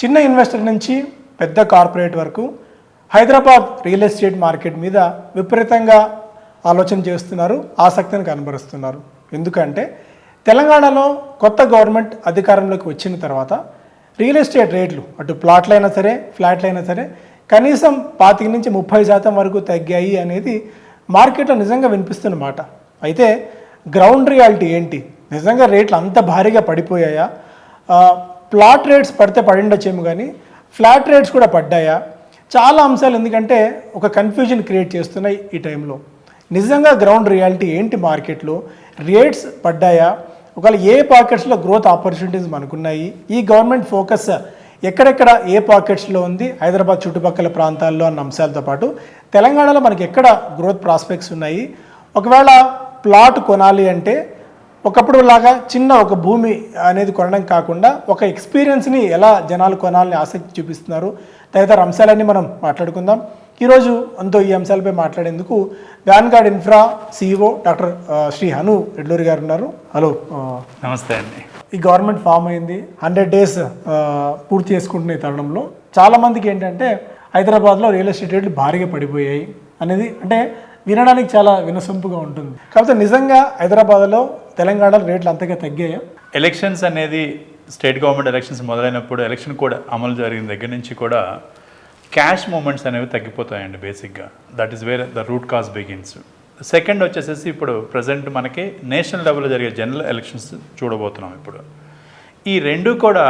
చిన్న ఇన్వెస్టర్ నుంచి పెద్ద కార్పొరేట్ వరకు హైదరాబాద్ రియల్ ఎస్టేట్ మార్కెట్ మీద విపరీతంగా ఆలోచన చేస్తున్నారు ఆసక్తిని కనబరుస్తున్నారు. ఎందుకంటే తెలంగాణలో కొత్త గవర్నమెంట్ అధికారంలోకి వచ్చిన తర్వాత రియల్ ఎస్టేట్ రేట్లు అటు ప్లాట్లైనా సరే ఫ్లాట్లైనా సరే కనీసం పాతిక నుంచి ముప్పై శాతం వరకు తగ్గాయి అనేది మార్కెట్లో నిజంగా వినిపిస్తున్న మాట. అయితే గ్రౌండ్ రియాలిటీ ఏంటి? నిజంగా రేట్లు అంత భారీగా పడిపోయాయా? ప్లాట్ రేట్స్ పడితే పడిండొచ్చేమో కానీ ఫ్లాట్ రేట్స్ కూడా పడ్డాయా? చాలా అంశాలు ఎందుకంటే ఒక కన్ఫ్యూజన్ క్రియేట్ చేస్తున్నాయి ఈ టైంలో నిజంగా గ్రౌండ్ రియాలిటీ ఏంటి మార్కెట్లో రేట్స్ పడ్డాయా? ఒకవేళ ఏ పాకెట్స్లో గ్రోత్ ఆపర్చునిటీస్ మనకున్నాయి? ఈ గవర్నమెంట్ ఫోకస్ ఎక్కడెక్కడ ఏ పాకెట్స్లో ఉంది? హైదరాబాద్ చుట్టుపక్కల ప్రాంతాల్లో అన్న అంశాలతో పాటు తెలంగాణలో మనకి ఎక్కడ గ్రోత్ ప్రాస్పెక్ట్స్ ఉన్నాయి? ఒకవేళ ప్లాట్ కొనాలి అంటే ఒకప్పుడు లాగా చిన్న ఒక భూమి అనేది కొనడం కాకుండా ఒక ఎక్స్పీరియన్స్ని ఎలా జనాలు కొనాలని ఆసక్తి చూపిస్తున్నారు తదితర అంశాలన్నీ మనం మాట్లాడుకుందాం. ఈరోజు అంతో ఈ అంశాలపై మాట్లాడేందుకు Vanguard infra CEO doctor Shri Hanu Edluri garu ఉన్నారు. హలో. నమస్తే అండి. ఈ గవర్నమెంట్ ఫామ్ అయింది. హండ్రెడ్ డేస్ పూర్తి చేసుకుంటున్న ఈ తరుణంలో చాలామందికి ఏంటంటే హైదరాబాద్లో రియల్ ఎస్టేట్ రేట్లు భారీగా పడిపోయాయి అనేది అంటే వినడానికి చాలా వినసొంపుగా ఉంటుంది. కాకపోతే నిజంగా హైదరాబాద్లో తెలంగాణలో రేట్లు అంతగా తగ్గాయా? ఎలక్షన్స్ అనేది స్టేట్ గవర్నమెంట్ ఎలక్షన్స్ మొదలైనప్పుడు ఎలక్షన్ కూడా అమలు జరిగిన దగ్గర నుంచి కూడా క్యాష్ మూమెంట్స్ అనేవి తగ్గిపోతాయండి బేసిక్గా that is where the root cause begins second వచ్చేసేసి ఇప్పుడు ప్రజెంట్ మనకి నేషనల్ లెవెల్లో జరిగే జనరల్ ఎలక్షన్స్ చూడబోతున్నాం ఇప్పుడు. ఈ రెండు కూడా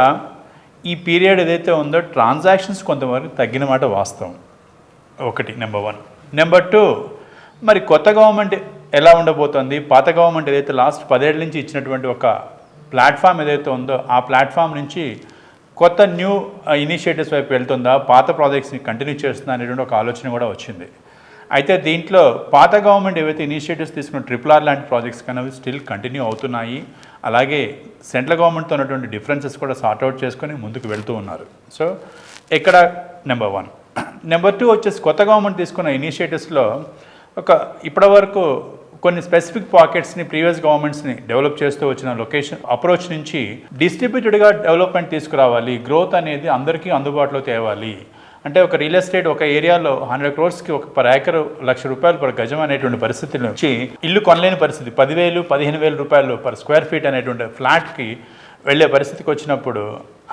ఈ పీరియడ్ ఏదైతే ఉందో ట్రాన్సాక్షన్స్ కొంతవరకు తగ్గిన మాట వాస్తవం. ఒకటి నెంబర్ వన్ నెంబర్ టూ మరి కొత్త గవర్నమెంట్ ఎలా ఉండబోతోంది? పాత గవర్నమెంట్ ఏదైతే లాస్ట్ పదేళ్ళ నుంచి ఇచ్చినటువంటి ఒక ప్లాట్ఫామ్ ఏదైతే ఉందో ఆ ప్లాట్ఫామ్ నుంచి కొత్త న్యూ ఇనిషియేటివ్స్ వైపు వెళ్తుందా? పాత ప్రాజెక్ట్స్ని కంటిన్యూ చేస్తుందా అనేటువంటి ఒక ఆలోచన కూడా వచ్చింది. అయితే దీంట్లో పాత గవర్నమెంట్ ఏవైతే ఇనిషియేటివ్స్ తీసుకున్న ట్రిపుల్ ఆర్ లాంటి ప్రాజెక్ట్స్ కన్నా స్టిల్ కంటిన్యూ అవుతున్నాయి. అలాగే సెంట్రల్ గవర్నమెంట్తో ఉన్నటువంటి డిఫరెన్సెస్ కూడా సార్ట్అవుట్ చేసుకొని ముందుకు వెళ్తూ ఉన్నారు. సో ఇక్కడ నెంబర్ వన్. నెంబర్ టూ వచ్చేసి కొత్త గవర్నమెంట్ తీసుకున్న ఇనిషియేటివ్స్లో ఒక ఇప్పటివరకు కొన్ని స్పెసిఫిక్ పాకెట్స్ని ప్రీవియస్ గవర్నమెంట్స్ని డెవలప్ చేస్తూ వచ్చిన లొకేషన్ అప్రోచ్ నుంచి డిస్ట్రిబ్యూటెడ్గా డెవలప్మెంట్ తీసుకురావాలి గ్రోత్ అనేది అందరికీ అందుబాటులో తేవాలి. అంటే ఒక రియల్ ఎస్టేట్ ఒక ఏరియాలో హండ్రెడ్ క్రోర్స్కి ఒక పర్ ఏకర్ లక్ష రూపాయలు పర్ గజం అనేటువంటి పరిస్థితి నుంచి ఇల్లు కొనలేని పరిస్థితి. పదివేలు పదిహేను వేల రూపాయలు పర్ స్క్వేర్ ఫీట్ అనేటువంటి ఫ్లాట్కి వెళ్ళే పరిస్థితికి వచ్చినప్పుడు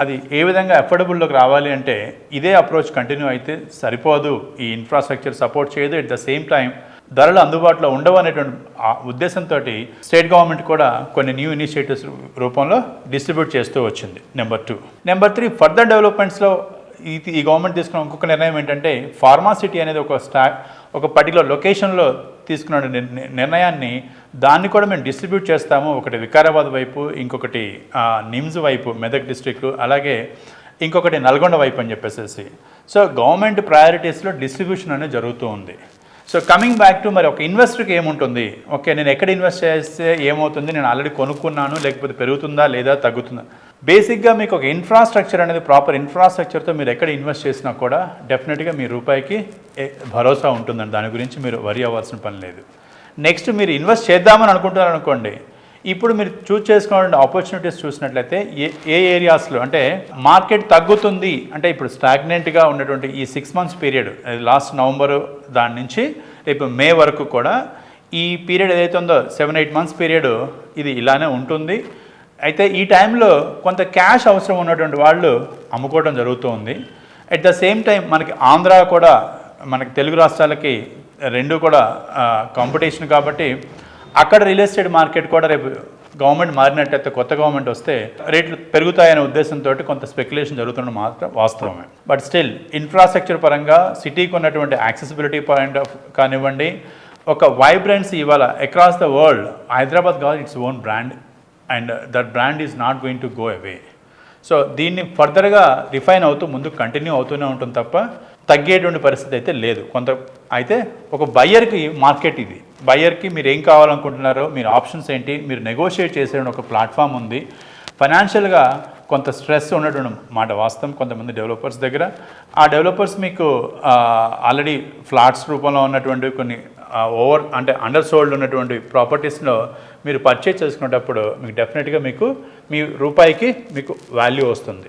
అది ఏ విధంగా అఫోర్డబుల్లోకి రావాలి అంటే ఇదే అప్రోచ్ కంటిన్యూ అయితే సరిపోదు. ఈ ఇన్ఫ్రాస్ట్రక్చర్ సపోర్ట్ చేయదు. ఎట్ ద సేమ్ టైం ధరలు అందుబాటులో ఉండవు అనేటువంటి ఆ ఉద్దేశంతో స్టేట్ గవర్నమెంట్ కూడా కొన్ని న్యూ ఇనిషియేటివ్స్ రూపంలో డిస్ట్రిబ్యూట్ చేస్తూ వచ్చింది. Number two number three further డెవలప్మెంట్స్లో ఈ గవర్నమెంట్ తీసుకున్న ఇంకొక నిర్ణయం ఏంటంటే ఫార్మాసిటీ అనేది ఒక స్టా ఒక పర్టికులర్ లొకేషన్లో తీసుకున్న నిర్ణయాన్ని దాన్ని కూడా మేము డిస్ట్రిబ్యూట్ చేస్తాము. ఒకటి వికారాబాద్ వైపు ఇంకొకటి నిమ్స్ వైపు మెదక్ డిస్ట్రిక్ట్ అలాగే ఇంకొకటి నల్గొండ వైపు అని చెప్పేసి సో గవర్నమెంట్ ప్రయారిటీస్లో డిస్ట్రిబ్యూషన్ అనేది జరుగుతూ ఉంది. సో కమింగ్ బ్యాక్ టు మరి ఒక ఇన్వెస్టర్కి ఏముంటుంది? ఓకే నేను ఎక్కడ ఇన్వెస్ట్ చేస్తే ఏమవుతుంది? నేను ఆల్రెడీ కొనుక్కున్నాను లేకపోతే పెరుగుతుందా లేదా తగ్గుతుందా? బేసిక్గా మీకు ఒక ఇన్ఫ్రాస్ట్రక్చర్ అనేది ప్రాపర్ ఇన్ఫ్రాస్ట్రక్చర్తో మీరు ఎక్కడ ఇన్వెస్ట్ చేసినా కూడా డెఫినెట్గా మీ రూపాయికి భరోసా ఉంటుందండి. దాని గురించి మీరు వరి అవ్వాల్సిన పని లేదు. నెక్స్ట్ మీరు ఇన్వెస్ట్ చేద్దామని అనుకుంటున్నారు అనుకోండి. ఇప్పుడు మీరు చూస్ చేసుకోవాలంటే ఆపర్చునిటీస్ చూసినట్లయితే ఏ ఏ ఏరియాస్లో అంటే మార్కెట్ తగ్గుతుంది అంటే ఇప్పుడు స్టాగ్నెంట్గా ఉన్నటువంటి ఈ six months period last November దాని నుంచి రేపు మే వరకు కూడా ఈ పీరియడ్ ఏదైతే ఉందో సెవెన్ ఎయిట్ మంత్స్ పీరియడ్ ఇది ఇలానే ఉంటుంది. అయితే ఈ టైంలో కొంత క్యాష్ అవసరం ఉన్నటువంటి వాళ్ళు అమ్ముకోవడం జరుగుతూ ఉంది అట్ ద సేమ్ టైం మనకి ఆంధ్ర కూడా మనకి తెలుగు రాష్ట్రాలకి రెండు కూడా కాంపిటీషన్ కాబట్టి అక్కడ రియల్ ఎస్టేట్ మార్కెట్ కూడా రేపు గవర్నమెంట్ మారినట్టయితే కొత్త గవర్నమెంట్ వస్తే రేట్లు పెరుగుతాయనే ఉద్దేశంతో కొంత స్పెక్యులేషన్ జరుగుతున్న మాత్రం వాస్తవమే. బట్ స్టిల్ ఇన్ఫ్రాస్ట్రక్చర్ పరంగా సిటీకి ఉన్నటువంటి యాక్సెసిబిలిటీ పాయింట్ ఆఫ్ కానివ్వండి ఒక వైబ్రెన్సీ ఇవాళ అక్రాస్ ద వరల్డ్ హైదరాబాద్ కాదు its own brand and that brand is not going to go away. So దీన్ని ఫర్దర్గా రిఫైన్ అవుతూ ముందుకు కంటిన్యూ అవుతూనే ఉంటుంది తప్ప తగ్గేటువంటి పరిస్థితి అయితే లేదు. కొంత అయితే ఒక బయ్యర్కి మార్కెట్ ఇది. బయ్యర్కి మీరు ఏం కావాలనుకుంటున్నారో మీరు ఆప్షన్స్ ఏంటి మీరు నెగోషియేట్ చేసే ఒక ప్లాట్ఫామ్ ఉంది. ఫైనాన్షియల్గా కొంత స్ట్రెస్ ఉన్నటువంటి మాట వాస్తవం కొంతమంది డెవలపర్స్ దగ్గర. ఆ డెవలపర్స్ మీకు ఆల్రెడీ ఫ్లాట్స్ రూపంలో ఉన్నటువంటి కొన్ని ఓవర్ అంటే అండర్ సోల్డ్ ఉన్నటువంటి ప్రాపర్టీస్లో మీరు పర్చేజ్ చేసుకునేటప్పుడు మీకు డెఫినెట్గా మీకు మీ రూపాయికి మీకు వాల్యూ వస్తుంది.